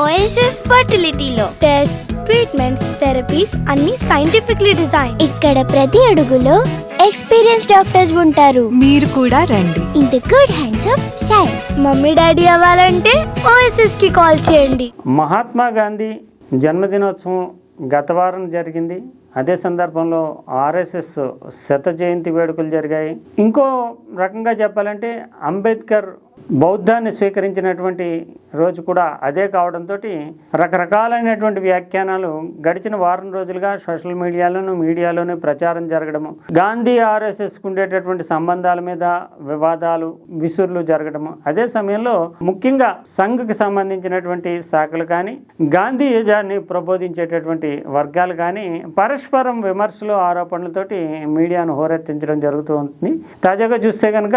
OSS ఫర్టిలిటీలో test treatments therapies అన్ని scientifically design ఇక్కడ ప్రతి అడుగులో ఎక్స్పీరియన్స్ డాక్టర్స్ ఉంటారు. మీరు కూడా రండి. In the good hands of science mummy daddy అవ్వాలంటే ఓఎస్ఎస్కి కాల్ చేయండి. మహాత్మా గాంధీ జన్మదినోత్సవం గత వారం జరిగింది. అదే సందర్భంలో ఆర్ఎస్ఎస్ శత జయంతి వేడుకలు జరిగాయి. ఇంకో రకంగా చెప్పాలంటే అంబేద్కర్ బౌద్ధాన్ని స్వీకరించినటువంటి రోజు కూడా అదే కావడంతో రకరకాలైనటువంటి వ్యాఖ్యానాలు గడిచిన వారం రోజులుగా సోషల్ మీడియాలోను మీడియాలోనూ ప్రచారం జరగడము గాంధీ ఆర్ఎస్ఎస్కు ఉండేటటువంటి సంబంధాల మీద వివాదాలు విసురులు జరగడము. అదే సమయంలో ముఖ్యంగా సంఘ్కి సంబంధించినటువంటి శాఖలు కానీ గాంధీయజాన్ని ప్రబోధించేటటువంటి వర్గాలు కానీ పరస్పరం విమర్శలు ఆరోపణలతోటి మీడియాను హోరెత్తించడం జరుగుతూ ఉంటుంది తాజాగా చూస్తే కనుక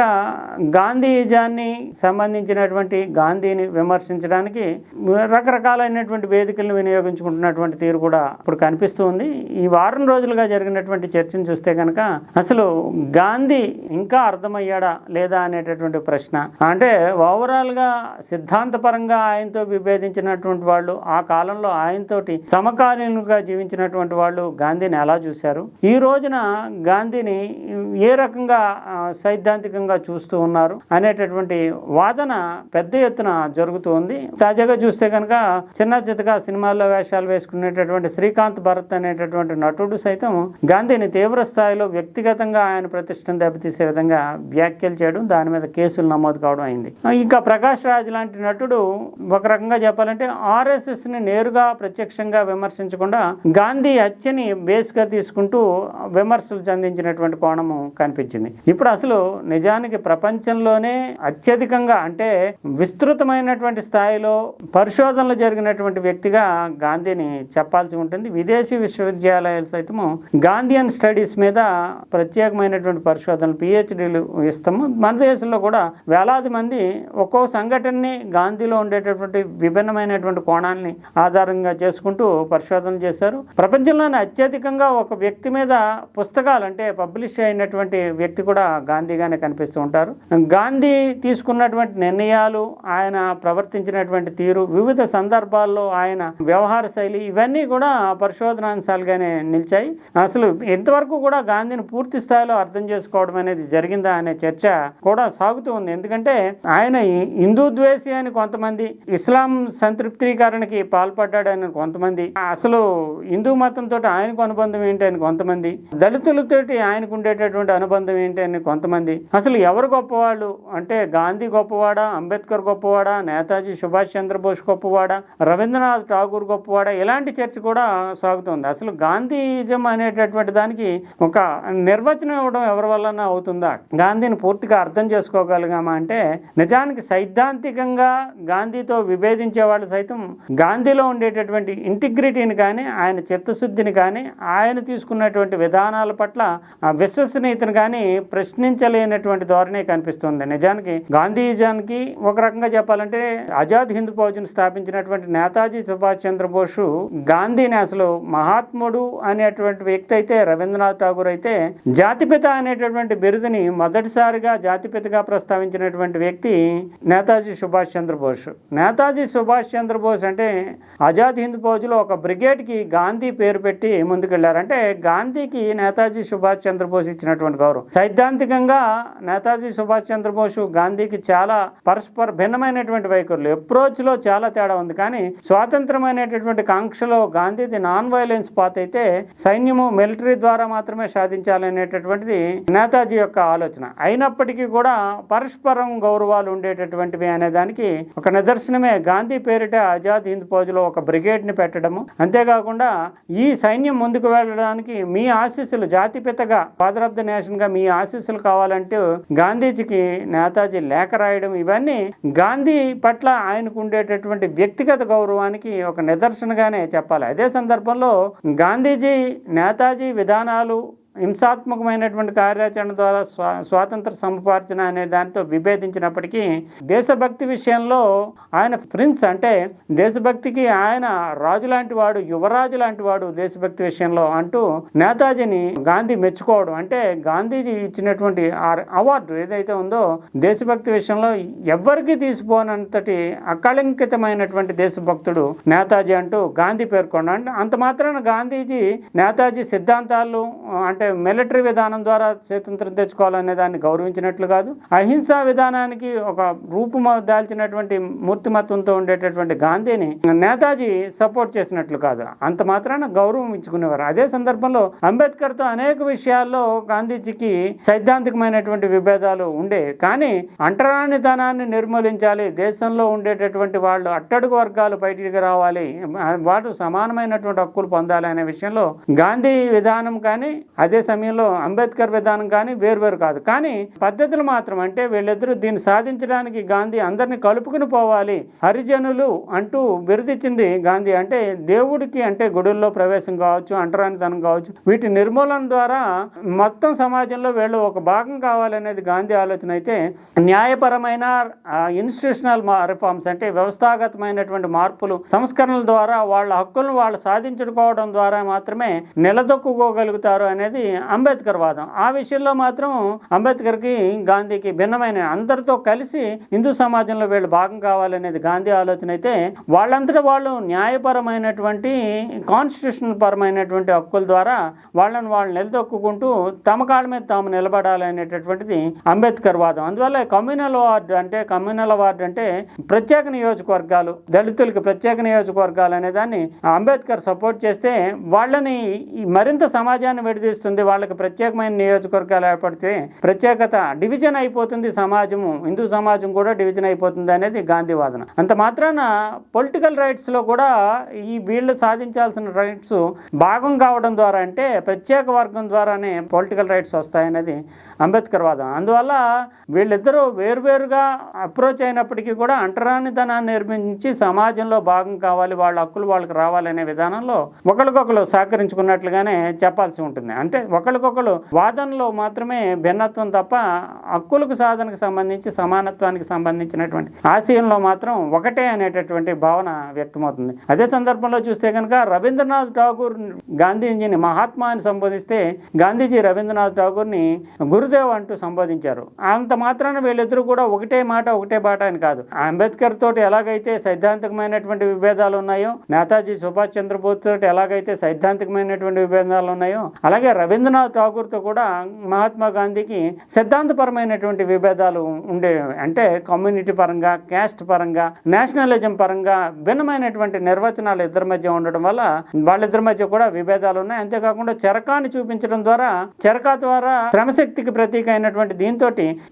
గాంధీయజాన్ని సంబంధించినటువంటి గాంధీని విమర్శించడానికి రకరకాలైనటువంటి వేదికలను వినియోగించుకుంటున్నటువంటి తీరు కూడా ఇప్పుడు కనిపిస్తూ ఉంది. ఈ వారం రోజులుగా జరిగినటువంటి చర్చను చూస్తే కనుక అసలు గాంధీ ఇంకా అర్థమయ్యాడా లేదా అనేటటువంటి ప్రశ్న. అంటే ఓవరాల్గా సిద్ధాంతపరంగా ఆయనతో విభేదించినటువంటి వాళ్ళు ఆ కాలంలో ఆయనతోటి సమకాలీనులుగా జీవించినటువంటి వాళ్ళు గాంధీని ఎలా చూశారు? ఈ రోజున గాంధీని ఏ రకంగా సైద్ధాంతికంగా చూస్తూ ఉన్నారు అనేటటువంటి వాదన పెద్ద ఎత్తున జరుగుతూ ఉంది తాజాగా చూస్తే కనుక చిన్న చితగా సినిమాల్లో వేషాలు వేసుకునేటటువంటి శ్రీకాంత్ భరత్ అనేటటువంటి నటుడు సైతం గాంధీని తీవ్ర స్థాయిలో వ్యక్తిగతంగా ఆయన ప్రతిష్టను దెబ్బతీసే విధంగా వ్యాఖ్యలు చేయడం దాని మీద కేసులు నమోదు కావడం అయింది. ఇంకా ప్రకాష్ రాజ్ లాంటి నటుడు ఒక రకంగా చెప్పాలంటే ఆర్ఎస్ఎస్ని నేరుగా ప్రత్యక్షంగా విమర్శించకుండా గాంధీ హత్యని బేస్గా తీసుకుంటూ విమర్శలు చెందించినటువంటి కోణము కనిపించింది. ఇప్పుడు అసలు నిజానికి ప్రపంచంలోనే అత్యధిక అత్యధికంగా అంటే విస్తృతమైనటువంటి స్థాయిలో పరిశోధనలు జరిగినటువంటి వ్యక్తిగా గాంధీని చెప్పాల్సి ఉంటుంది. విదేశీ విశ్వవిద్యాలయాలు సైతము గాంధీయన్ స్టడీస్ మీద ప్రత్యేకమైనటువంటి పరిశోధనలు పిహెచ్డీలు ఇస్తాము. మన దేశంలో కూడా వేలాది మంది ఒక్కో సంఘటనని గాంధీలో ఉండేటటువంటి విభిన్నమైనటువంటి కోణాన్ని ఆధారంగా చేసుకుంటూ పరిశోధన చేశారు. ప్రపంచంలోనే అత్యధికంగా ఒక వ్యక్తి మీద పుస్తకాలు అంటే పబ్లిష్ అయినటువంటి వ్యక్తి కూడా గాంధీగానే కనిపిస్తూ ఉంటారు. గాంధీ తీసుకున్నటువంటి నిర్ణయాలు ఆయన ప్రవర్తించినటువంటి తీరు వివిధ సందర్భాల్లో ఆయన వ్యవహార శైలి ఇవన్నీ కూడా పరిశోధనాంశాలుగానే నిలిచాయి. అసలు ఇంతవరకు కూడా గాంధీని పూర్తి స్థాయిలో అర్థం చేసుకోవడం అనేది జరిగిందా అనే చర్చ కూడా సాగుతూ ఉంది. ఎందుకంటే ఆయన హిందూ ద్వేషి అని కొంతమంది ఇస్లాం సంతృప్తీకరణకి పాల్పడ్డాడని కొంతమంది అసలు హిందూ మతంతో ఆయనకు అనుబంధం ఏంటి అని కొంతమంది దళితులతోటి ఆయనకు ఉండేటటువంటి అనుబంధం ఏంటి అని కొంతమంది అసలు ఎవరు గొప్పవాళ్ళు అంటే గాంధీ గొప్పవాడా అంబేద్కర్ గొప్పవాడా నేతాజీ సుభాష్ చంద్రబోస్ గొప్పవాడా రవీంద్రనాథ్ ఠాగూర్ గొప్పవాడా ఇలాంటి చర్చ కూడా సాగుతుంది. అసలు గాంధీజం అనేటటువంటి దానికి ఒక నిర్వచనం ఇవ్వడం ఎవరి వలన అవుతుందా? గాంధీని పూర్తిగా అర్థం చేసుకోగలిగామా అంటే నిజానికి సైద్ధాంతికంగా గాంధీతో విభేదించే వాళ్ళు సైతం గాంధీలో ఉండేటటువంటి ఇంటిగ్రిటీని కానీ ఆయన చిత్తశుద్ధిని కానీ ఆయన తీసుకున్నటువంటి విధానాల పట్ల ఆ విశ్వసనీయతను కానీ ప్రశ్నించలేనటువంటి ధోరణే కనిపిస్తుంది. నిజానికి గాంధీ గాంధీజానికి ఒక రకంగా చెప్పాలంటే ఆజాద్ హింద్ ఫౌజ్ను స్థాపించినటువంటి నేతాజీ సుభాష్ చంద్రబోసు గాంధీ నేసలో మహాత్ముడు అనేటువంటి వ్యక్తి అయితే రవీంద్రనాథ్ ఠాగూర్ అయితే జాతిపిత అనేటటువంటి బిరుదుని మొదటిసారిగా జాతిపితగా ప్రస్తావించినటువంటి వ్యక్తి నేతాజీ సుభాష్ చంద్రబోస్. నేతాజీ సుభాష్ చంద్రబోస్ అంటే ఆజాద్ హింద్ ఫౌజ్లో ఒక బ్రిగేడ్కి గాంధీ పేరు పెట్టి ముందుకెళ్ళారంటే గాంధీకి నేతాజీ సుభాష్ చంద్రబోస్ ఇచ్చినటువంటి గౌరవం. సైద్ధాంతికంగా నేతాజీ సుభాష్ చంద్రబోసు గాంధీకి చాలా పరస్పర భిన్నమైనటువంటి వైఖరులు. అప్రోచ్లో చాలా తేడా ఉంది. కానీ స్వాతంత్రమైనటువంటి కాంక్షలో గాంధీది నాన్ వైలెన్స్ పాత్ అయితే సైన్యము మిలిటరీ ద్వారా మాత్రమే సాధించాలనేటటువంటిది నేతాజీ యొక్క ఆలోచన. అయినప్పటికీ కూడా పరస్పరం గౌరవాలు ఉండేటటువంటివి అనే దానికి ఒక నిదర్శనమే. గాంధీ పేరిట ఆజాద్ హింద్ ఫౌజ్లో ఒక బ్రిగేడ్ని పెట్టడము. అంతేకాకుండా ఈ సైన్యం ముందుకు వెళ్ళడానికి మీ ఆశీస్సులు జాతిపితగా ఫాదర్ ఆఫ్ ద నేషన్గా మీ ఆశీస్సులు కావాలంటూ గాంధీజీకి నేతాజీ లేఖ రాయడం ఇవన్నీ గాంధీ పట్ల ఆయనకు ఉండేటటువంటి వ్యక్తిగత గౌరవానికి ఒక నిదర్శనగానే చెప్పాలి. అదే సందర్భంలో గాంధీజీ నేతాజీ విధానాలు హింసాత్మకమైనటువంటి కార్యాచరణ ద్వారా స్వా స్వాతంత్ర సముపార్జన అనే దానితో విభేదించినప్పటికీ దేశభక్తి విషయంలో ఆయన ప్రిన్స్ అంటే దేశభక్తికి ఆయన రాజు లాంటి వాడు యువరాజు లాంటి వాడు దేశభక్తి విషయంలో అంటూ నేతాజీని గాంధీ మెచ్చుకోవడం అంటే గాంధీజీ ఇచ్చినటువంటి ఆ అవార్డు ఏదైతే ఉందో దేశభక్తి విషయంలో ఎవ్వరికి తీసిపోనంతటి అకళంకితమైనటువంటి దేశభక్తుడు నేతాజీ అంటూ గాంధీ పేర్కొన్నాడు. అంత మాత్రాన గాంధీజీ నేతాజీ సిద్ధాంతాలు అంటే మిలిటరీ విధానం ద్వారా స్వతంత్రం తెచ్చుకోవాలనే దాన్ని గౌరవించినట్లు కాదు. అహింసా విధానానికి ఒక రూపు దాల్చినటువంటి మూర్తిమత్వంతో ఉండేటటువంటి గాంధీని నేతాజీ సపోర్ట్ చేసినట్లు కాదు. అంత మాత్రాన గౌరవం ఇచ్చుకునేవారు. అదే సందర్భంలో అంబేద్కర్తో అనేక విషయాల్లో గాంధీజీకి సైద్ధాంతికమైనటువంటి విభేదాలు ఉండే. కానీ అంటరానితనాన్ని నిర్మూలించాలి దేశంలో ఉండేటటువంటి వాళ్ళు అట్టడుగు వర్గాలు బయటికి రావాలి వాళ్ళు సమానమైనటువంటి హక్కులు పొందాలి అనే విషయంలో గాంధీ విధానం కానీ అదే అదే సమయంలో అంబేద్కర్ విధానం కానీ వేరువేరు కాదు. కానీ పద్ధతులు మాత్రం అంటే వీళ్ళిద్దరూ దీన్ని సాధించడానికి గాంధీ అందరిని కలుపుకుని పోవాలి హరిజనులు అంటూ బిరుదిచ్చింది గాంధీ. అంటే దేవుడికి అంటే గుడుల్లో ప్రవేశం కావచ్చు అంటరానితనం కావచ్చు వీటి నిర్మూలన ద్వారా మొత్తం సమాజంలో వీళ్ళు ఒక భాగం కావాలనేది గాంధీ ఆలోచన. అయితే న్యాయపరమైన ఇన్స్టిట్యూషనల్ రిఫార్మ్స్ అంటే వ్యవస్థాగతమైనటువంటి మార్పులు సంస్కరణల ద్వారా వాళ్ళ హక్కులను వాళ్ళు సాధించుకోవడం ద్వారా మాత్రమే నిలదొక్కుకోగలుగుతారు అనేది అంబేద్కర్ వాదం. ఆ విషయంలో మాత్రం అంబేద్కర్కి గాంధీకి భిన్నమైన అందరితో కలిసి హిందూ సమాజంలో వీళ్ళు భాగం కావాలనేది గాంధీ ఆలోచన అయితే వాళ్ళంతటా వాళ్ళు న్యాయపరమైనటువంటి కాన్స్టిట్యూషన్ పరమైనటువంటి హక్కుల ద్వారా వాళ్ళని వాళ్ళు నిలదొక్కుంటూ తమ కాళ్ళ మీద తాము నిలబడాలనేటటువంటిది అంబేద్కర్ వాదం. అందువల్ల కమ్యూనల్ వార్డు అంటే కమ్యూనల్ వార్డు అంటే ప్రత్యేక నియోజకవర్గాలు దళితులకి ప్రత్యేక నియోజకవర్గాలు అనే దాన్ని అంబేద్కర్ సపోర్ట్ చేస్తే వాళ్ళని మరింత సమాజాన్ని విడదీస్తుంది. వాళ్ళకి ప్రత్యేకమైన నియోజకవర్గాలు ఏర్పడితే ప్రత్యేకత డివిజన్ అయిపోతుంది సమాజము హిందూ సమాజం కూడా డివిజన్ అయిపోతుంది అనేది గాంధీ వాదన. అంత మాత్రాన పొలిటికల్ రైట్స్లో కూడా ఈ వీళ్ళు సాధించాల్సిన రైట్స్ భాగం కావడం ద్వారా అంటే ప్రత్యేక వర్గం ద్వారానే పొలిటికల్ రైట్స్ వస్తాయనేది అంబేద్కర్ వాదం అందువల్ల వీళ్ళిద్దరూ వేరువేరుగా అప్రోచ్ అయినప్పటికీ కూడా అంటరానితనాన్ని నిర్మించి సమాజంలో భాగం కావాలి వాళ్ళ హక్కులు వాళ్ళకి రావాలనే విధానంలో ఒకరికొకరు సహకరించుకున్నట్లుగానే చెప్పాల్సి ఉంటుంది. అంటే ఒకరికొకరు వాదనలో మాత్రమే భిన్నత్వం తప్ప హక్కులకు సాధనకు సంబంధించి సమానత్వానికి సంబంధించినటువంటి ఆశయంలో మాత్రం ఒకటే అనేటటువంటి భావన వ్యక్తమవుతుంది. అదే సందర్భంలో చూస్తే కనుక రవీంద్రనాథ్ ఠాగూర్ గాంధీజీని మహాత్మా అని సంబోధిస్తే గాంధీజీ రవీంద్రనాథ్ ఠాగూర్ని గురుదేవ్ అంటూ సంబోధించారు. అంత మాత్రాన వీళ్ళిద్దరూ కూడా ఒకటే మాట ఒకటే బాట అని కాదు. అంబేద్కర్ తోటి ఎలాగైతే సైద్ధాంతికమైనటువంటి విభేదాలు ఉన్నాయో నేతాజీ సుభాష్ చంద్రబోస్ తోటి ఎలాగైతే సైద్ధాంతికమైనటువంటి విభేదాలు ఉన్నాయో అలాగే రవీంద్రనాథ్ ఠాగూర్తో కూడా మహాత్మా గాంధీకి సిద్ధాంతపరమైనటువంటి విభేదాలు ఉండేవి అంటే కమ్యూనిటీ పరంగా క్యాస్ట్ పరంగా నేషనలిజం పరంగా భిన్నమైనటువంటి నిర్వచనాలు ఇద్దరి మధ్య ఉండడం వల్ల వాళ్ళిద్దరి మధ్య కూడా విభేదాలు ఉన్నాయి. అంతేకాకుండా చెరకాన్ని చూపించడం ద్వారా చెరకా ద్వారా శ్రమశక్తికి ప్రతీక అయినటువంటి దీంతో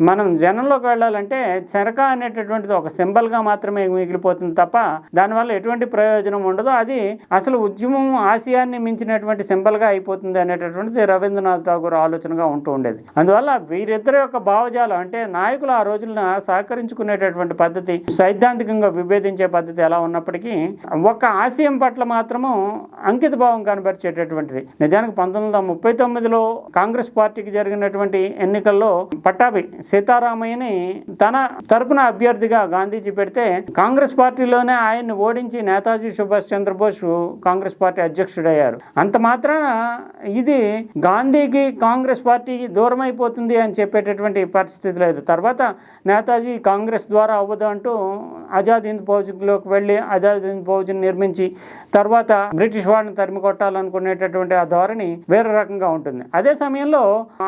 మనం జనంలోకి వెళ్ళాలంటే చెరక అనేటటువంటిది ఒక సింబల్గా మాత్రమే మిగిలిపోతుంది తప్ప దానివల్ల ఎటువంటి ప్రయోజనం ఉండదు. అది అసలు ఉద్యమం ఆశయాన్ని మించినటువంటి సింబల్గా అయిపోతుంది అనేటటువంటిది రవీంద్రనాథ్ ఠాగూర్ ఆలోచనగా ఉంటూ ఉండేది. అందువల్ల వీరిద్దరి యొక్క భావజాలం అంటే నాయకులు ఆ రోజున సహకరించుకునేటటువంటి పద్ధతి సైద్ధాంతికంగా విభేదించే పద్ధతి ఎలా ఉన్నప్పటికీ ఒక ఆశయం పట్ల మాత్రము అంకిత భావం కనబరిచేటటువంటిది. నిజానికి పంతొమ్మిది వందల ముప్పై తొమ్మిదిలో కాంగ్రెస్ పార్టీకి జరిగినటువంటి ఎన్నికల్లో పట్టాభి సీతారామయ్యని తన తరపున అభ్యర్థిగా గాంధీజీ పెడితే కాంగ్రెస్ పార్టీలోనే ఆయన్ని ఓడించి నేతాజీ సుభాష్ చంద్రబోస్ కాంగ్రెస్ పార్టీ అధ్యక్షుడయ్యారు. అంత మాత్రాన ఇది గాంధీకి కాంగ్రెస్ పార్టీ దూరం అయిపోతుంది అని చెప్పేటటువంటి పరిస్థితి లేదు. తర్వాత నేతాజీ కాంగ్రెస్ ద్వారా అవ్వదు అంటూ ఆజాద్ హింద్ ఫౌజ్లోకి వెళ్ళి ఆజాద్ హింద్ ఫౌజ్ని నిర్మించి తర్వాత బ్రిటిష్ వాడిని తరిమి కొట్టాలనుకునేటటువంటి ఆ ధోరణి వేరే రకంగా ఉంటుంది. అదే సమయంలో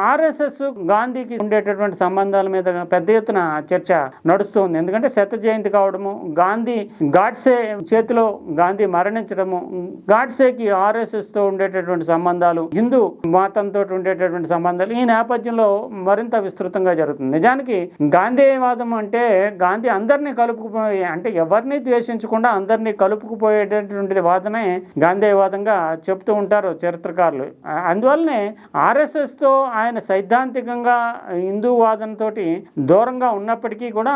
ఆర్ఎస్ఎస్ గాంధీకి ఉండేటటువంటి సంబంధాల మీద పెద్ద ఎత్తున చర్చ నడుస్తుంది ఎందుకంటే శత జయంతి కావడము గాంధీ గాడ్సే చేతిలో గాంధీ మరణించడము గాడ్సేకి ఆర్ఎస్ఎస్తో ఉండేటటువంటి సంబంధాలు హిందూ మతంతో ఉండేటటువంటి సంబంధాలు ఈ నేపథ్యంలో మరింత విస్తృతంగా జరుగుతుంది. నిజానికి గాంధీవాదం అంటే గాంధీ అందరినీ కలుపుకుపోయి అంటే ఎవరిని ద్వేషించకుండా అందరినీ కలుపుకుపోయేటటువంటి వాదమే గాంధీవాదంగా చెప్తూ ఉంటారు చరిత్రకారులు. అందువల్లనే ఆర్ఎస్ఎస్తో ఆయన సైద్ధాంతికంగా హిందూ వాదనతో దూరంగా ఉన్నప్పటికీ కూడా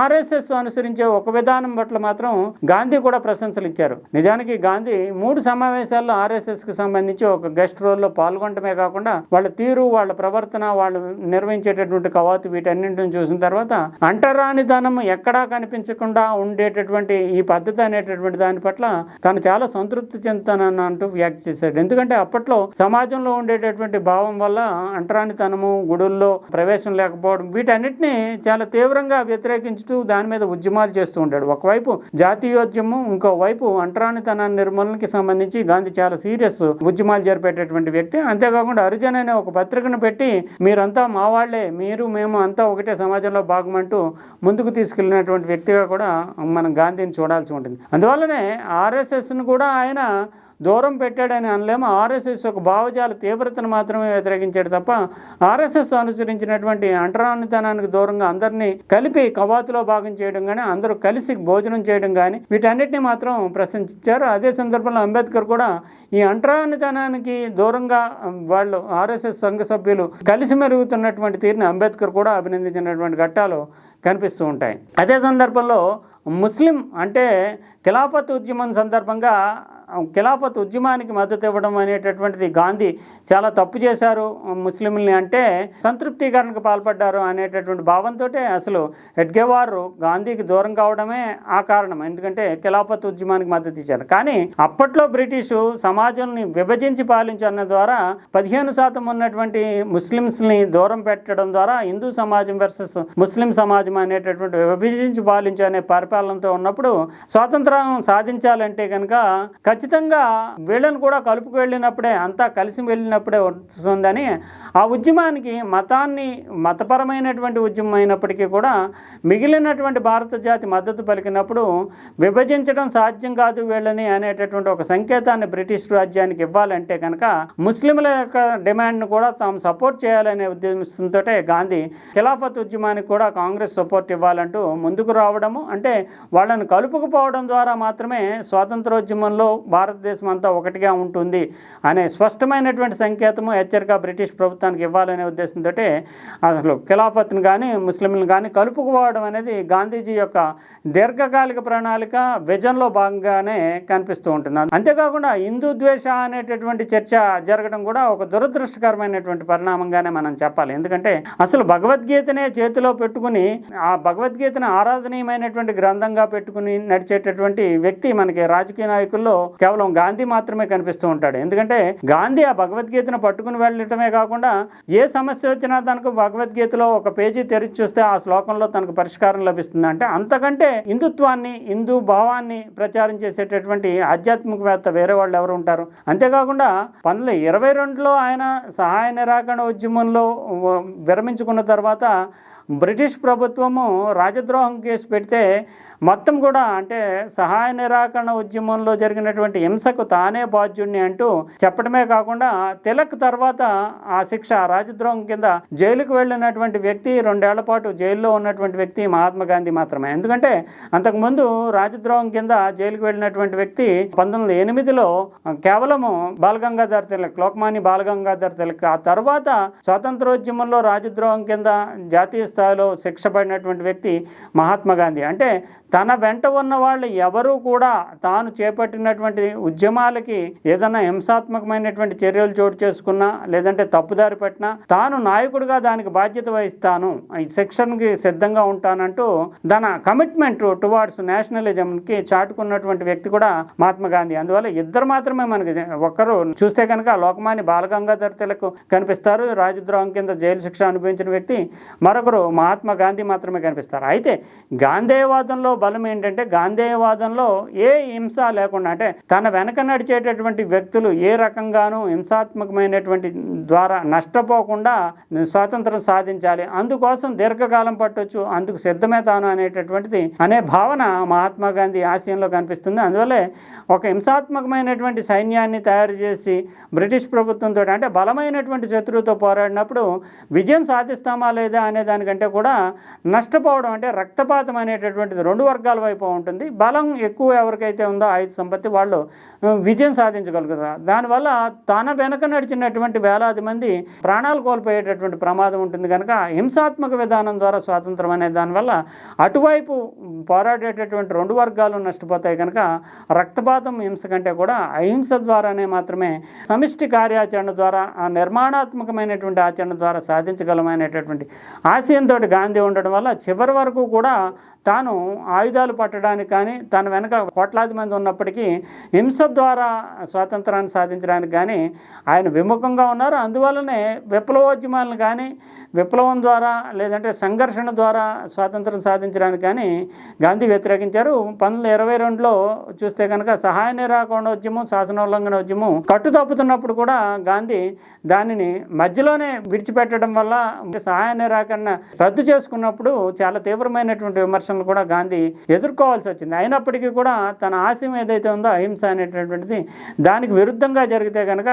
ఆర్ఎస్ఎస్ అనుసరించే ఒక విధానం పట్ల మాత్రం గాంధీ కూడా ప్రశంసలు ఇచ్చారు నిజానికి గాంధీ మూడు సమావేశాల్లో ఆర్ఎస్ఎస్కి సంబంధించి ఒక గెస్ట్ రోల్లో పాల్గొనడం అనటమే కాకుండా వాళ్ళ తీరు వాళ్ళ ప్రవర్తన వాళ్ళు నిర్వహించేటటువంటి కవాతు వీటన్నింటిని చూసిన తర్వాత అంటరానితనం ఎక్కడా కనిపించకుండా ఉండేటటువంటి ఈ పద్ధతి అనేటటువంటి దాని పట్ల తను చాలా సంతృప్తి చెందుతానని అంటూ వ్యాఖ్య చేశాడు. ఎందుకంటే అప్పట్లో సమాజంలో ఉండేటటువంటి భావం వల్ల అంటరానితనము గుడుల్లో ప్రవేశం లేకపోవడం వీటన్నిటిని చాలా తీవ్రంగా వ్యతిరేకించుతూ దాని మీద ఉద్యమాలు చేస్తూ ఉంటాడు ఒకవైపు జాతీయోద్యమం ఇంకో వైపు అంటరానితన నిర్మూలనకి సంబంధించి గాంధీ చాలా సీరియస్ ఉద్యమాలు జరిపేటటువంటి వ్యక్తి. అంతేకాకుండా హరిజన్ అనే ఒక పత్రికను పెట్టి మీరంతా మా వాళ్ళే మీరు మేము అంతా ఒకటే సమాజంలో భాగమంటూ ముందుకు తీసుకెళ్ళినటువంటి వ్యక్తిగా కూడా మనం గాంధీని చూడాల్సి ఉంటుంది. అందువల్లనే ఆర్ఎస్ఎస్ను కూడా ఆయన దూరం పెట్టాడని అనలేము. ఆర్ఎస్ఎస్ ఒక భావజాల తీవ్రతను మాత్రమే వ్యతిరేకించాడు తప్ప ఆర్ఎస్ఎస్ అనుసరించినటువంటి అంటరానితనానికి దూరంగా అందరినీ కలిపి కవాతులో భాగం చేయడం కానీ అందరూ కలిసి భోజనం చేయడం కానీ వీటన్నిటిని మాత్రం ప్రశంసించారు. అదే సందర్భంలో అంబేద్కర్ కూడా ఈ అంటరానితనానికి దూరంగా వాళ్ళు ఆర్ఎస్ఎస్ సంఘ సభ్యులు కలిసి మెరుగుతున్నటువంటి తీరుని అంబేద్కర్ కూడా అభినందించినటువంటి ఘట్టాలు కనిపిస్తూ ఉంటాయి. అదే సందర్భంలో ముస్లిం అంటే ఖిలాఫత్ ఉద్యమం సందర్భంగా ఖిలాఫత్ ఉద్యమానికి మద్దతు ఇవ్వడం అనేటటువంటిది గాంధీ చాలా తప్పు చేశారు ముస్లింలని అంటే సంతృప్తీకరణకు పాల్పడ్డారు అనేటటువంటి భావంతో అసలు ఎడ్గేవారు గాంధీకి దూరం కావడమే ఆ కారణం. ఎందుకంటే ఖిలాఫత్ ఉద్యమానికి మద్దతు ఇచ్చారు. కానీ అప్పట్లో బ్రిటిషు సమాజంని విభజించి పాలించన్న ద్వారా పదిహేను శాతం ఉన్నటువంటి ముస్లిమ్స్ని దూరం పెట్టడం ద్వారా హిందూ సమాజం వర్సెస్ ముస్లిం సమాజం అనేటటువంటి విభజించి పాలించు అనే పరిపాలనతో ఉన్నప్పుడు స్వాతంత్రం సాధించాలంటే కనుక ఖచ్చితంగా వీళ్ళని కూడా కలుపుకు వెళ్ళినప్పుడే అంతా కలిసి వెళ్ళినప్పుడే వస్తుందని ఆ ఉద్యమానికి మతాన్ని మతపరమైనటువంటి ఉద్యమం అయినప్పటికీ కూడా మిగిలినటువంటి భారత జాతి మద్దతు పలికినప్పుడు విభజించడం సాధ్యం కాదు వీళ్ళని అనేటటువంటి ఒక సంకేతాన్ని బ్రిటిష్ రాజ్యానికి ఇవ్వాలంటే కనుక ముస్లింల యొక్క డిమాండ్ను కూడా తాము సపోర్ట్ చేయాలనే ఉద్దేశంతో గాంధీ ఖిలాఫత్ ఉద్యమానికి కూడా కాంగ్రెస్ సపోర్ట్ ఇవ్వాలంటూ ముందుకు రావడము అంటే వాళ్ళని కలుపుకుపోవడం ద్వారా మాత్రమే స్వాతంత్రోద్యమంలో భారతదేశం అంతా ఒకటిగా ఉంటుంది అనే స్పష్టమైనటువంటి సంకేతము హెచ్చరిక బ్రిటిష్ ప్రభుత్వానికి ఇవ్వాలనే ఉద్దేశంతో అసలు ఖిలాఫత్ని కానీ ముస్లింలను కానీ కలుపుకుపోవడం అనేది గాంధీజీ యొక్క దీర్ఘకాలిక ప్రణాళిక విజన్లో భాగంగానే కనిపిస్తూ ఉంటుంది. అంతేకాకుండా హిందూ ద్వేష అనేటటువంటి చర్చ జరగడం కూడా ఒక దురదృష్టకరమైనటువంటి పరిణామంగానే మనం చెప్పాలి. ఎందుకంటే అసలు భగవద్గీతనే చేతిలో పెట్టుకుని ఆ భగవద్గీతను ఆరాధనీయమైనటువంటి గ్రంథంగా పెట్టుకుని నడిచేటటువంటి వ్యక్తి మనకి రాజకీయ నాయకుల్లో కేవలం గాంధీ మాత్రమే కనిపిస్తూ ఉంటాడు. ఎందుకంటే గాంధీ ఆ భగవద్గీతను పట్టుకుని వెళ్ళటమే కాకుండా ఏ సమస్య వచ్చినా తనకు భగవద్గీతలో ఒక పేజీ తెరిచి చూస్తే ఆ శ్లోకంలో తనకు పరిష్కారం లభిస్తుంది. అంటే అంతకంటే హిందుత్వాన్ని హిందూ భావాన్ని ప్రచారం చేసేటటువంటి ఆధ్యాత్మికవేత్త వేరే వాళ్ళు ఎవరు ఉంటారు? అంతేకాకుండా పంతొమ్మిది ఇరవై రెండులో ఆయన సహాయ నిరాకరణ ఉద్యమంలో విరమించుకున్న తర్వాత బ్రిటిష్ ప్రభుత్వము రాజద్రోహం కేసు పెడితే మొత్తం కూడా అంటే సహాయ నిరాకరణ ఉద్యమంలో జరిగినటువంటి హింసకు తానే బాధ్యుడిని అంటూ చెప్పడమే కాకుండా తిలక్ తర్వాత ఆ శిక్ష రాజద్రోహం కింద జైలుకు వెళ్ళినటువంటి వ్యక్తి రెండేళ్ళ పాటు జైల్లో ఉన్నటువంటి వ్యక్తి మహాత్మా గాంధీ మాత్రమే. ఎందుకంటే అంతకుముందు రాజద్రోహం కింద జైలుకు వెళ్ళినటువంటి వ్యక్తి పంతొమ్మిది ఎనిమిదిలో కేవలము బాలగంగాధర్ తిలక్ లోకమాన్య బాలగంగాధర్ తిలక్. ఆ తర్వాత స్వాతంత్రోద్యమంలో రాజద్రోహం కింద జాతీయ స్థాయిలో శిక్ష పడినటువంటి వ్యక్తి మహాత్మా గాంధీ. అంటే తన వెంట ఉన్న వాళ్ళు ఎవరూ కూడా తాను చేపట్టినటువంటి ఉద్యమాలకి ఏదైనా హింసాత్మకమైనటువంటి చర్యలు చోటు చేసుకున్నా లేదంటే తప్పుదారి పట్టినా తాను నాయకుడిగా దానికి బాధ్యత వహిస్తాను. ఈ సెక్షన్కి సిద్ధంగా ఉంటానంటూ తన కమిట్మెంట్ టువార్డ్స్ నేషనలిజంకి చాటుకున్నటువంటి వ్యక్తి కూడా మహాత్మా గాంధీ. అందువల్ల ఇద్దరు మాత్రమే మనకి ఒక్కరు చూస్తే కనుక లోకమాన్య బాలగంగాధర్ తిలక్ కనిపిస్తారు. రాజద్రోహం కింద జైలు శిక్ష అనుభవించిన వ్యక్తి మరొకరు మహాత్మా గాంధీ మాత్రమే కనిపిస్తారు. అయితే గాంధేయవాదంలో బలం ఏంటంటే గాంధేయవాదంలో ఏ హింస లేకుండా అంటే తన వెనక నడిచేటటువంటి వ్యక్తులు ఏ రకంగానూ హింసాత్మకమైనటువంటి ద్వారా నష్టపోకుండా స్వాతంత్రం సాధించాలి. అందుకోసం దీర్ఘకాలం పట్టొచ్చు అందుకు సిద్ధమే తాను అనేటటువంటిది అనే భావన మహాత్మా గాంధీ ఆశయంలో కనిపిస్తుంది. అందువల్లే ఒక హింసాత్మకమైనటువంటి సైన్యాన్ని తయారు చేసి బ్రిటిష్ ప్రభుత్వంతో అంటే బలమైనటువంటి శత్రువుతో పోరాడినప్పుడు విజయం సాధిస్తామా లేదా అనే దానికంటే కూడా నష్టపోవడం అంటే రక్తపాతం అనేటటువంటిది రెండు రెండు వర్గాల వైపు ఉంటుంది. బలం ఎక్కువ ఎవరికైతే ఉందో ఆయుధ సంపత్తి వాళ్ళు విజయం సాధించగలుగుతారు. దానివల్ల తన వెనక నడిచినటువంటి వేలాది మంది ప్రాణాలు కోల్పోయేటటువంటి ప్రమాదం ఉంటుంది కనుక హింసాత్మక విధానం ద్వారా స్వాతంత్రం అనే దానివల్ల అటువైపు పోరాడేటటువంటి రెండు వర్గాలు నష్టపోతాయి కనుక రక్తపాతం హింస కంటే కూడా అహింస ద్వారానే మాత్రమే సమిష్టి కార్యాచరణ ద్వారా ఆ నిర్మాణాత్మకమైనటువంటి ఆచరణ ద్వారా సాధించగలమనేటటువంటి ఆశయంతో గాంధీ ఉండడం వల్ల చివరి వరకు కూడా తాను ఆయుధాలు పట్టడానికి కానీ తన వెనక కోట్లాది మంది ఉన్నప్పటికీ హింస ద్వారా స్వాతంత్రాన్ని సాధించడానికి కానీ ఆయన విముఖంగా ఉన్నారు. అందువల్లనే విప్లవోద్యమాలను కానీ విప్లవం ద్వారా లేదంటే సంఘర్షణ ద్వారా స్వాతంత్రం సాధించడానికి కానీ గాంధీ వ్యతిరేకించారు. పంతొమ్మిది ఇరవై రెండులో చూస్తే కనుక సహాయ నిరాకరణ ఉద్యమం శాసనోల్లంఘన ఉద్యమం కట్టుదప్పుతున్నప్పుడు కూడా గాంధీ దానిని మధ్యలోనే విడిచిపెట్టడం వల్ల సహాయ నిరాకరణ రద్దు చేసుకున్నప్పుడు చాలా తీవ్రమైనటువంటి విమర్శలు కూడా గాంధీ ఎదుర్కోవాల్సి వచ్చింది. అయినప్పటికీ కూడా తన ఆశయం ఏదైతే ఉందో అహింస అనేటటువంటిది దానికి విరుద్ధంగా జరిగితే కనుక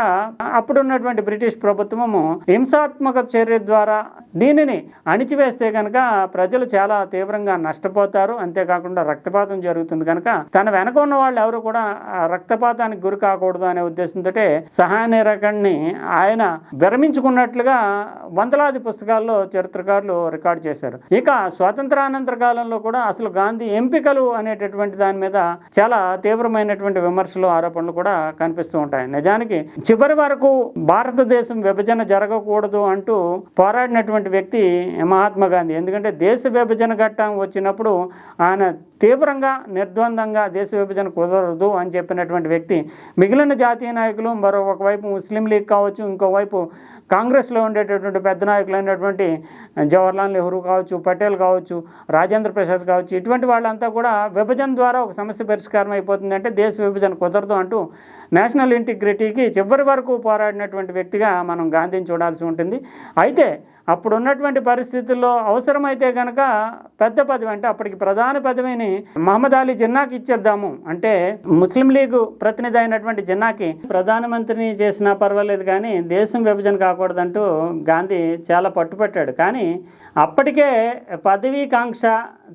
అప్పుడున్నటువంటి బ్రిటిష్ ప్రభుత్వము హింసాత్మక చర్య ద్వారా దీనిని అణిచివేస్తే కనుక ప్రజలు చాలా తీవ్రంగా నష్టపోతారు. అంతేకాకుండా రక్తపాతం జరుగుతుంది కనుక తన వెనక ఉన్న వాళ్ళు ఎవరు కూడా రక్తపాతానికి గురి కాకూడదు అనే ఉద్దేశంతో సహాయ నిరకణ్ణి ఆయన విరమించుకున్నట్లుగా వందలాది పుస్తకాల్లో చరిత్రకారులు రికార్డు చేశారు. ఇక స్వాతంత్రానంతర కాలంలో కూడా అసలు గాంధీ ఎంపికలు అనేటటువంటి దాని మీద చాలా తీవ్రమైనటువంటి విమర్శలు ఆరోపణలు కూడా కనిపిస్తూ ఉంటాయి. నిజానికి చివరి వరకు భారతదేశం విభజన జరగకూడదు అంటూ పోరాడినటువంటి వ్యక్తి మహాత్మా గాంధీ. ఎందుకంటే దేశ విభజన ఘట్టం వచ్చినప్పుడు ఆయన తీవ్రంగా నిర్ద్వందంగా దేశ విభజన కుదరదు అని చెప్పినటువంటి వ్యక్తి. మిగిలిన జాతీయ నాయకులు మరో ఒకవైపు ముస్లిం లీగ్ కావచ్చు ఇంకోవైపు కాంగ్రెస్లో ఉండేటటువంటి పెద్ద నాయకులైనటువంటి జవహర్లాల్ నెహ్రూ కావచ్చు పటేల్ కావచ్చు రాజేంద్ర ప్రసాద్ కావచ్చు ఇటువంటి వాళ్ళంతా కూడా విభజన ద్వారా ఒక సమస్య పరిష్కారం అయిపోతుందంటే దేశ విభజన కుదరదు అంటూ నేషనల్ ఇంటిగ్రిటీకి చివరి వరకు పోరాడినటువంటి వ్యక్తిగా మనం గాంధీని చూడాల్సి ఉంటుంది. అయితే అప్పుడు ఉన్నటువంటి పరిస్థితుల్లో అవసరమైతే కనుక పెద్ద పదవి అంటే అప్పటికి ప్రధాన పదవిని మహమ్మద్ అలీ జిన్నాకి ఇచ్చేద్దాము. అంటే ముస్లిం లీగ్ ప్రతినిధి అయినటువంటి జిన్నాకి ప్రధానమంత్రిని చేసినా పర్వాలేదు కానీ దేశం విభజన కాకూడదంటూ గాంధీ చాలా పట్టుపట్టాడు. కానీ అప్పటికే పదవీ కాంక్ష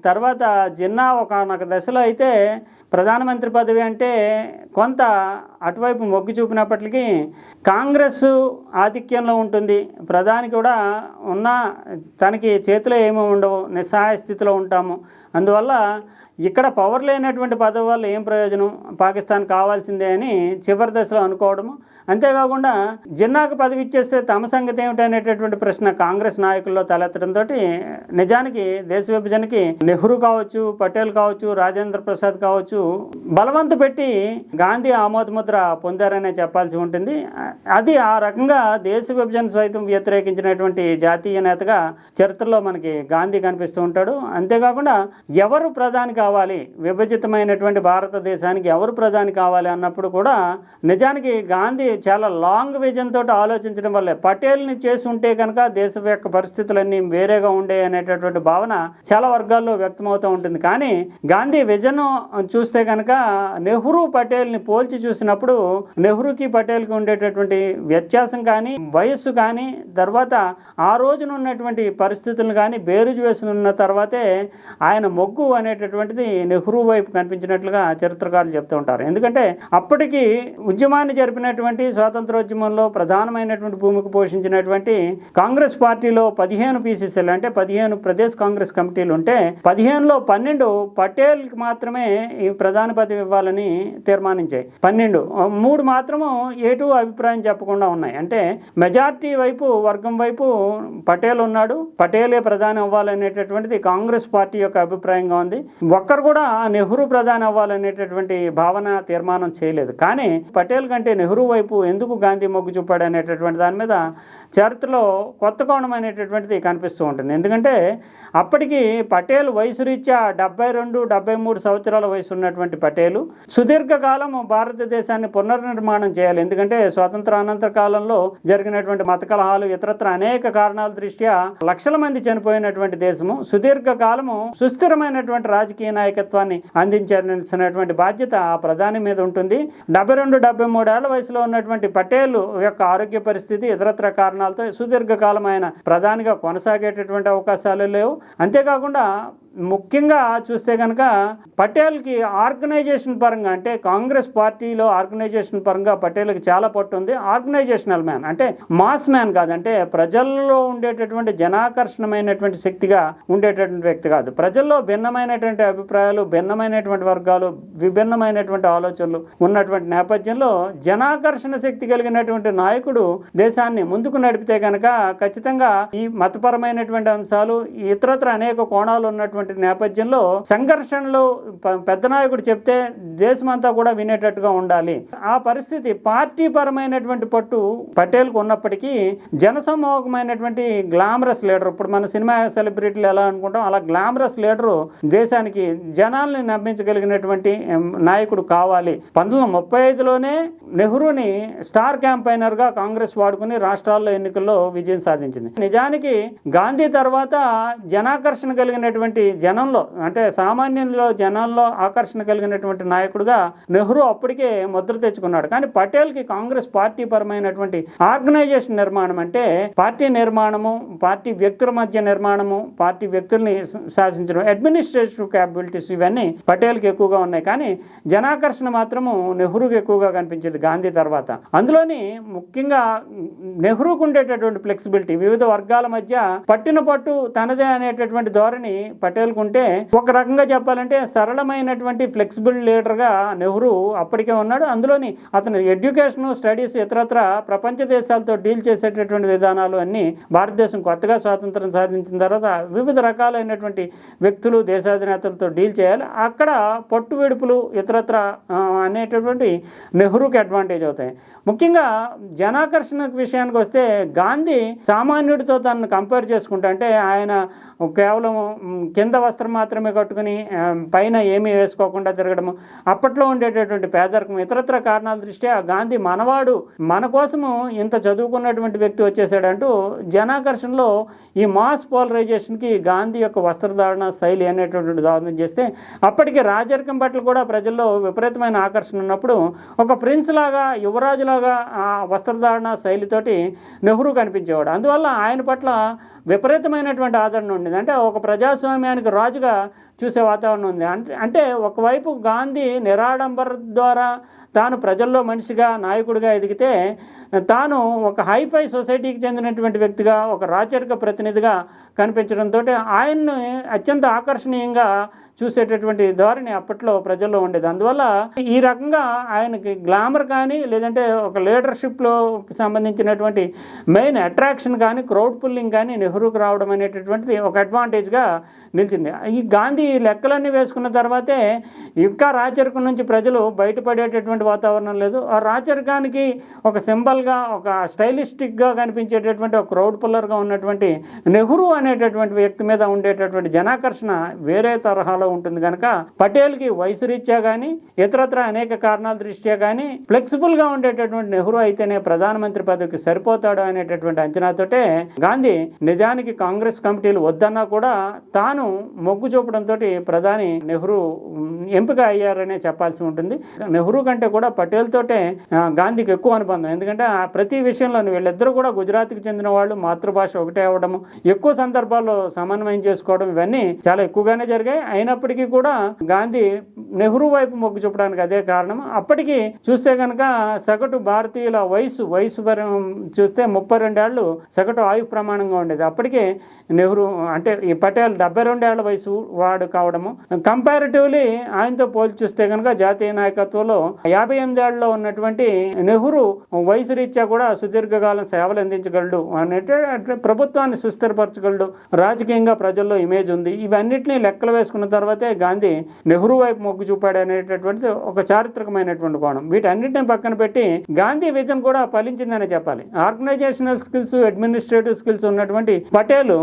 తర్వాత జిన్నా ఒకనొక దశలో అయితే ప్రధానమంత్రి పదవి అంటే కొంత అటువైపు మొగ్గు చూపినప్పటికీ కాంగ్రెస్ ఆధిక్యంలో ఉంటుంది. ప్రధాని కూడా ఉన్న తనకి చేతిలో ఏమీ ఉండవు నిస్సహాయ స్థితిలో ఉంటాము. అందువల్ల ఇక్కడ పవర్ లేనటువంటి పదవి వల్ల ఏం ప్రయోజనం? పాకిస్తాన్ కావాల్సిందే అని చివరి దశలో అనుకోవడము. అంతేకాకుండా జిన్నాకు పదవి ఇచ్చేస్తే తమ సంగతి ఏమిటి అనేటటువంటి ప్రశ్న కాంగ్రెస్ నాయకుల్లో తలెత్తడంతో నిజానికి దేశ విభజనకి నెహ్రూ కావచ్చు పటేల్ కావచ్చు రాజేంద్ర ప్రసాద్ కావచ్చు బలవంత పెట్టి గాంధీ ఆమోదముద్ర పొందారనే చెప్పాల్సి ఉంటుంది. అది ఆ రకంగా దేశ విభజన సైతం వ్యతిరేకించినటువంటి జాతీయ నేతగా చరిత్రలో మనకి గాంధీ కనిపిస్తూ ఉంటాడు. అంతేకాకుండా ఎవరు ప్రధాని కావాలి? విభజితమైనటువంటి భారతదేశానికి ఎవరు ప్రధాని కావాలి అన్నప్పుడు కూడా నిజానికి గాంధీ చాలా లాంగ్ విజన్ తోటి ఆలోచించడం వల్లే. పటేల్ని చేసి ఉంటే కనుక దేశం యొక్క పరిస్థితులన్నీ వేరేగా ఉండే అనేటటువంటి భావన చాలా వర్గాల్లో వ్యక్తమవుతూ ఉంటుంది. కానీ గాంధీ విజన్ చూస్తే కనుక నెహ్రూ పటేల్ని పోల్చి చూసినప్పుడు నెహ్రూకి పటేల్కి ఉండేటటువంటి వ్యత్యాసం కానీ వయస్సు కానీ తర్వాత ఆ రోజున ఉన్నటువంటి పరిస్థితులను కానీ బేరుజు వేసి ఉన్న తర్వాతే ఆయన మొగ్గు అనేటటువంటిది నెహ్రూ వైపు కనిపించినట్లుగా చరిత్రకారులు చెప్తూ ఉంటారు. ఎందుకంటే అప్పటికి ఉద్యమాన్ని జరిపినటువంటి స్వాతంత్రోద్యమంలో ప్రధానమైనటువంటి భూమికి పోషించినటువంటి కాంగ్రెస్ పార్టీలో పదిహేను పీసీసీలు అంటే పదిహేను ప్రదేశ్ కాంగ్రెస్ కమిటీలు ఉంటే పదిహేనులో పన్నెండు పటేల్కి మాత్రమే ఈ ప్రధాన పదవి ఇవ్వాలని తీర్మానించాయి. పన్నెండు. మూడు మాత్రము ఏటూ అభిప్రాయం చెప్పకుండా ఉన్నాయి. అంటే మెజార్టీ వైపు వర్గం వైపు పటేల్ ఉన్నాడు. పటేలే ప్రధాని అవ్వాలనేటటువంటిది కాంగ్రెస్ పార్టీ యొక్క అభిప్రాయంగా ఉంది. ఒక్కరు కూడా నెహ్రూ ప్రధాని అవ్వాలనేటటువంటి భావన తీర్మానం చేయలేదు. కానీ పటేల్ కంటే నెహ్రూ వైపు ఎందుకు గాంధీ మొగ్గు చూపాడు అనేటటువంటి దాని మీద చరిత్రలో కొత్త కోణం అనేటటువంటిది కనిపిస్తూ ఉంటుంది. ఎందుకంటే అప్పటికి పటేల్ వయసు రీత్యా డెబ్బై రెండు డెబ్బై మూడు సంవత్సరాల వయసు ఉన్నటువంటి పటేలు సుదీర్ఘకాలం భారతదేశాన్ని పునర్నిర్మాణం చేయాలి. ఎందుకంటే స్వాతంత్రానంతర కాలంలో జరిగినటువంటి మత కలహాలు ఇతరత్ర అనేక కారణాల దృష్ట్యా లక్షల మంది చనిపోయినటువంటి దేశము సుదీర్ఘ కాలము సుస్థిరమైనటువంటి రాజకీయ నాయకత్వాన్ని అందించాల్సినటువంటి బాధ్యత ఆ ప్రధాని మీద ఉంటుంది. డెబ్బై రెండు డెబ్బై మూడేళ్ళ వయసులో ఉన్నటువంటి పటేలు యొక్క ఆరోగ్య పరిస్థితి ఇతరత్ర కారణాలు కారణాలతో సుదీర్ఘకాలం ఆయన ప్రధానిగా కొనసాగేటటువంటి అవకాశాలు లేవు. అంతేకాకుండా ముఖ్యంగా చూస్తే కనుక పటేల్కి ఆర్గనైజేషన్ పరంగా అంటే కాంగ్రెస్ పార్టీలో ఆర్గనైజేషన్ పరంగా పటేల్కి చాలా పట్టు ఉంది. ఆర్గనైజేషనల్ మ్యాన్ అంటే మాస్ మ్యాన్ కాదు అంటే ప్రజల్లో ఉండేటటువంటి జనాకర్షణమైనటువంటి శక్తిగా ఉండేటటువంటి వ్యక్తి కాదు. ప్రజల్లో భిన్నమైనటువంటి అభిప్రాయాలు భిన్నమైనటువంటి వర్గాలు విభిన్నమైనటువంటి ఆలోచనలు ఉన్నటువంటి నేపథ్యంలో జనాకర్షణ శక్తి కలిగినటువంటి నాయకుడు దేశాన్ని ముందుకు నడిపితే కనుక ఖచ్చితంగా ఈ మతపరమైనటువంటి అంశాలు ఇతరత్ర అనేక కోణాలు ఉన్నటువంటి నేపథ్యంలో సంఘర్షణలు పెద్ద నాయకుడు చెప్తే దేశమంతా కూడా వినేటట్టుగా ఉండాలి. ఆ పరిస్థితి పార్టీ పరమైనటువంటి పట్టు పటేల్కు ఉన్నప్పటికీ జనసమూహమైనటువంటి గ్లామరస్ లీడర్ ఇప్పుడు మన సినిమా సెలబ్రిటీలు ఎలా అనుకుంటాం అలా గ్లామరస్ లీడరు దేశానికి జనాల్ని నమ్మించగలిగినటువంటి నాయకుడు కావాలి. పంతొమ్మిది ముప్పై ఐదులోనే నెహ్రూని స్టార్ క్యాంపైనర్గా కాంగ్రెస్ వాడుకుని రాష్ట్రాల్లో ఎన్నికల్లో విజయం సాధించింది. నిజానికి గాంధీ తర్వాత జనాకర్షణ కలిగినటువంటి జనంలో అంటే సామాన్యుల్లో జనాల్లో ఆకర్షణ కలిగినటువంటి నాయకుడుగా నెహ్రూ అప్పటికే ముద్ర తెచ్చుకున్నాడు. కానీ పటేల్కి కాంగ్రెస్ పార్టీ పరమైనటువంటి ఆర్గనైజేషన్ నిర్మాణం అంటే పార్టీ నిర్మాణము పార్టీ వ్యక్తుల మధ్య నిర్మాణము పార్టీ వ్యక్తుల్ని శాసించడం అడ్మినిస్ట్రేటివ్ క్యాపబిలిటీస్ ఇవన్నీ పటేల్కి ఎక్కువగా ఉన్నాయి. కానీ జనాకర్షణ మాత్రము నెహ్రూకి ఎక్కువగా కనిపించింది గాంధీ తర్వాత. అందులోని ముఖ్యంగా నెహ్రూకు ఉండేటటువంటి ఫ్లెక్సిబిలిటీ వివిధ వర్గాల మధ్య పట్టిన పట్టు తనదే అనేటటువంటి ధోరణి పటేల్కు ఉంటే ఒక రకంగా చెప్పాలంటే సరళమైనటువంటి ఫ్లెక్సిబుల్ లీడర్గా నెహ్రూ అప్పటికే ఉన్నాడు. అందులోని అతను ఎడ్యుకేషన్ స్టడీస్ ఇతరత్ర ప్రపంచ దేశాలతో డీల్ చేసేటటువంటి విధానాలు అన్నీ భారతదేశం కొత్తగా స్వాతంత్రం సాధించిన తర్వాత వివిధ రకాలైనటువంటి వ్యక్తులు దేశాధినేతలతో డీల్ చేయాలి. అక్కడ పట్టు విడుపులు ఇతరత్ర అనేటటువంటి నెహ్రూకి అడ్వాంటేజ్ అవుతాయి. ముఖ్యంగా జనాకర్షణ విషయానికి వస్తే గాంధీ సామాన్యుడితో తనను కంపేర్ చేసుకుంటా అంటే ఆయన కేవలం కింద కింద వస్త్రం మాత్రమే కట్టుకుని పైన ఏమీ వేసుకోకుండా తిరగడము. అప్పట్లో ఉండేటటువంటి పేదరికం. ఇతరత్ర కారణాల దృష్ట్యా గాంధీ మనవాడు మన కోసము ఇంత చదువుకున్నటువంటి వ్యక్తి వచ్చేసాడంటూ జనాకర్షణలో ఈ మాస్ పోలరైజేషన్కి గాంధీ యొక్క వస్త్రధారణ శైలి అనేటటువంటి దారుణం చేస్తే అప్పటికి రాజరికం పట్ల కూడా ప్రజల్లో విపరీతమైన ఆకర్షణ ఉన్నప్పుడు ఒక ప్రిన్స్ లాగా యువరాజులాగా ఆ వస్త్రధారణ శైలితోటి నెహ్రూ కనిపించేవాడు. అందువల్ల ఆయన పట్ల విపరీతమైనటువంటి ఆదరణ ఉండేది. అంటే ఒక దేశానికి రాజుగా చూసే వాతావరణం ఉంది. అంటే అంటే ఒకవైపు గాంధీ నిరాడంబర ద్వారా తాను ప్రజల్లో మనిషిగా నాయకుడిగా ఎదిగితే తాను ఒక హైఫై సొసైటీకి చెందినటువంటి వ్యక్తిగా ఒక రాచరిక ప్రతినిధిగా కనిపించడంతో ఆయన్ని అత్యంత ఆకర్షణీయంగా చూసేటటువంటి ధోరణి అప్పట్లో ప్రజల్లో ఉండేది. అందువల్ల ఈ రకంగా ఆయనకి గ్లామర్ కానీ లేదంటే ఒక లీడర్షిప్లో సంబంధించినటువంటి మెయిన్ అట్రాక్షన్ కానీ క్రౌడ్ పుల్లింగ్ కానీ నెహ్రూకి రావడం అనేటటువంటిది ఒక అడ్వాంటేజ్గా నిలిచింది. ఈ గాంధీ లెక్కలన్నీ వేసుకున్న తర్వాతే ఇంకా రాచరికం నుంచి ప్రజలు బయటపడేటటువంటి వాతావరణం లేదు. ఆ రాచరికానికి ఒక సింబల్గా ఒక స్టైలిస్టిక్గా కనిపించేటటువంటి ఒక క్రౌడ్ పుల్లర్గా ఉన్నటువంటి నెహ్రూ అనేటటువంటి వ్యక్తి మీద ఉండేటటువంటి జనాకర్షణ వేరే తరహాలో ఉంటుంది కనుక పటేల్కి వయసు రీత్యా కానీ ఇతరత్ర అనేక కారణాల దృష్ట్యా కానీ ఫ్లెక్సిబుల్గా ఉండేటటువంటి నెహ్రూ అయితేనే ప్రధానమంత్రి పదవికి సరిపోతాడు అనేటటువంటి అంచనాతోటే గాంధీ నిజానికి కాంగ్రెస్ కమిటీలు వద్దన్నా కూడా తాను మొగ్గు చూపడంతో ప్రధాని నెహ్రూ ఎంపిక అయ్యారనే చెప్పాల్సి ఉంటుంది. నెహ్రూ కంటే కూడా పటేల్ తోటే గాంధీకి ఎక్కువ అనుబంధం. ఎందుకంటే ఆ ప్రతి విషయంలో వీళ్ళిద్దరూ కూడా గుజరాత్కి చెందిన వాళ్ళు మాతృభాష ఒకటే అవ్వడము ఎక్కువ సందర్భాల్లో సమన్వయం చేసుకోవడం ఇవన్నీ చాలా ఎక్కువగానే జరిగాయి. అయినప్పటికీ కూడా గాంధీ నెహ్రూ వైపు మొగ్గు చూపడానికి అదే కారణం. అప్పటికి చూస్తే కనుక సగటు భారతీయుల వయసు వయసు చూస్తే ముప్పై రెండేళ్ళు సగటు ఆయు ప్రమాణంగా ఉండేది. అప్పటికే నెహ్రూ అంటే ఈ పటేల్ డెబ్బై రెండేళ్ళ వయసు వాడు కావడము. కంపారిటివ్లీ ఆయనతో పోల్చి చూస్తే కనుక జాతీయ నాయకత్వంలో యాభై ఎనిమిదేళ్ళలో ఉన్నటువంటి నెహ్రూ వయసు రీత్యా కూడా సుదీర్ఘకాలం సేవలు అందించగలడు అనేటువంటి ప్రభుత్వాన్ని సుస్థిరపరచగలడు. రాజకీయంగా ప్రజల్లో ఇమేజ్ ఉంది. ఇవన్నిటిని లెక్కలు వేసుకున్న తర్వాత గాంధీ నెహ్రూ వైపు మొగ్గు చూపాడు అనేటటువంటిది ఒక చారిత్రకమైనటువంటి కోణం. వీటన్నిటిని పక్కన పెట్టి గాంధీ విజన్ కూడా ఫలించిందనే చెప్పాలి. ఆర్గనైజేషనల్ స్కిల్స్ అడ్మినిస్ట్రేటివ్ స్కిల్స్ ఉన్నటువంటి పటేల్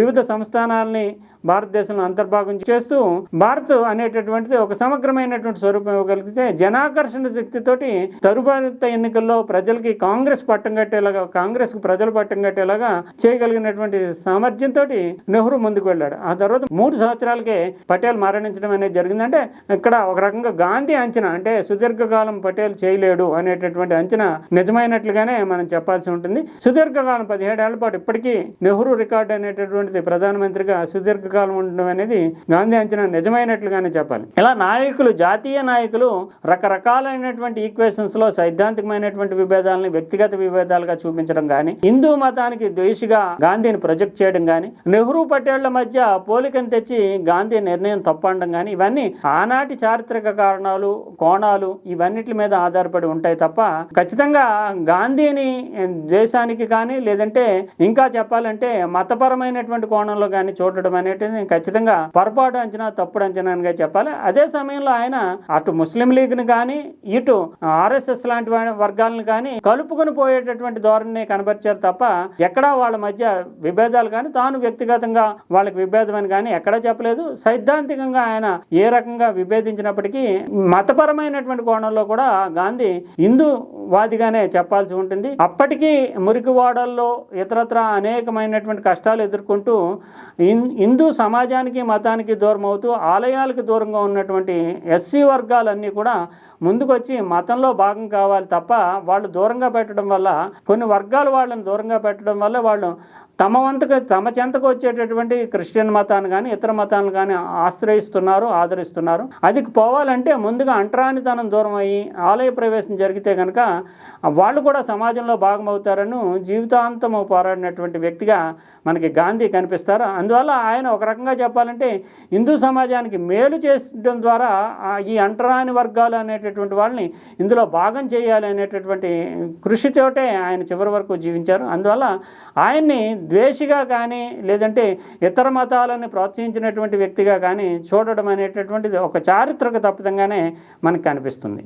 వివిధ సంస్థానాల్ని భారతదేశంలో అంతర్భాగం చేస్తూ భారత్ అనేటటువంటిది ఒక సమగ్రమైనటువంటి స్వరూపం ఇవ్వగలిగితే జనాకర్షణ శక్తితోటి తరువాత ఎన్నికల్లో ప్రజలకి కాంగ్రెస్ పట్టం కట్టేలాగా కాంగ్రెస్కు ప్రజలు పట్టం కట్టేలాగా చేయగలిగినటువంటి సామర్థ్యంతో నెహ్రూ ముందుకు వెళ్ళాడు. ఆ తర్వాత మూడు సంవత్సరాలకే పటేల్ మరణించడం అనేది జరిగిందంటే ఇక్కడ ఒక రకంగా గాంధీ అంచనా అంటే సుదీర్ఘకాలం పటేల్ చేయలేడు అనేటటువంటి అంచనా నిజమైనట్లుగానే మనం చెప్పాల్సి ఉంటుంది. సుదీర్ఘకాలం పదిహేడేళ్ళ పాటు ఇప్పటికీ నెహ్రూ రికార్డు అనేటటువంటిది ప్రధానమంత్రిగా సుదీర్ఘ దీర్ఘకాలం ఉండడం అనేది గాంధీ అంచనా నిజమైనట్లుగానే చెప్పాలి. ఇలా నాయకులు జాతీయ నాయకులు రకరకాలైనటువంటి ఈక్వేషన్స్లో సైద్ధాంతికమైనటువంటి విభేదాలని వ్యక్తిగత విభేదాలుగా చూపించడం కానీ హిందూ మతానికి ద్వేషిగా గాంధీని ప్రొజెక్ట్ చేయడం కానీ నెహ్రూ పటేళ్ళ మధ్య పోలికను తెచ్చి గాంధీ నిర్ణయం తప్పనడం కానీ ఇవన్నీ ఆనాటి చారిత్రక కారణాలు కోణాలు ఇవన్నిటి మీద ఆధారపడి ఉంటాయి తప్ప ఖచ్చితంగా గాంధీని దేశానికి కానీ లేదంటే ఇంకా చెప్పాలంటే మతపరమైనటువంటి కోణంలో కానీ చూడడం అనేది ఖచ్చితంగా పొరపాటు అంచనా తప్పుడు అంచనాగా చెప్పాలి. అదే సమయంలో ఆయన అటు ముస్లిం లీగ్ని కానీ ఇటు ఆర్ఎస్ఎస్ లాంటి వర్గాలను కానీ కలుపుకొని పోయేటటువంటి ధోరణిని కనబరిచారు తప్ప ఎక్కడా వాళ్ళ మధ్య విభేదాలు కానీ తాను వ్యక్తిగతంగా వాళ్ళకి విభేదం అని కానీ ఎక్కడా చెప్పలేదు. సైద్ధాంతికంగా ఆయన ఏ రకంగా విభేదించినప్పటికీ మతపరమైనటువంటి కోణంలో కూడా గాంధీ హిందూ వాదిగానే చెప్పాల్సి ఉంటుంది. అప్పటికీ మురికివాడల్లో ఇతరత్ర అనేకమైనటువంటి కష్టాలు ఎదుర్కొంటూ హిందూ సమాజానికి మతానికి దూరం అవుతూ ఆలయాలకు దూరంగా ఉన్నటువంటి ఎస్సీ వర్గాలన్నీ కూడా ముందుకొచ్చి మతంలో భాగం కావాలి తప్ప వాళ్ళు దూరంగా పెట్టడం వల్ల కొన్ని వర్గాలు వాళ్ళని దూరంగా పెట్టడం వల్ల వాళ్ళు తమ వంతుకు తమ చెంతకు వచ్చేటటువంటి క్రిస్టియన్ మతాన్ని కానీ ఇతర మతాలను కానీ ఆశ్రయిస్తున్నారు ఆదరిస్తున్నారు. అది పోవాలంటే ముందుగా అంటరానితనం దూరం అయ్యి ఆలయ ప్రవేశం జరిగితే కనుక వాళ్ళు కూడా సమాజంలో భాగమవుతారని జీవితాంతం పోరాడినటువంటి వ్యక్తిగా మనకి గాంధీ కనిపిస్తారు. అందువల్ల ఆయన ఒక రకంగా చెప్పాలంటే హిందూ సమాజానికి మేలు చేయడం ద్వారా ఈ అంటరాని వర్గాలు అనేటటువంటి వాళ్ళని ఇందులో భాగం చేయాలి అనేటటువంటి కృషితోటే ఆయన చివరి వరకు జీవించారు. అందువల్ల ఆయన్ని ద్వేషిగా కానీ లేదంటే ఇతర మతాలను ప్రోత్సహించినటువంటి వ్యక్తిగా కానీ చూడడం అనేటటువంటిది ఒక చారిత్రక తప్పిదంగానే మనకు కనిపిస్తుంది.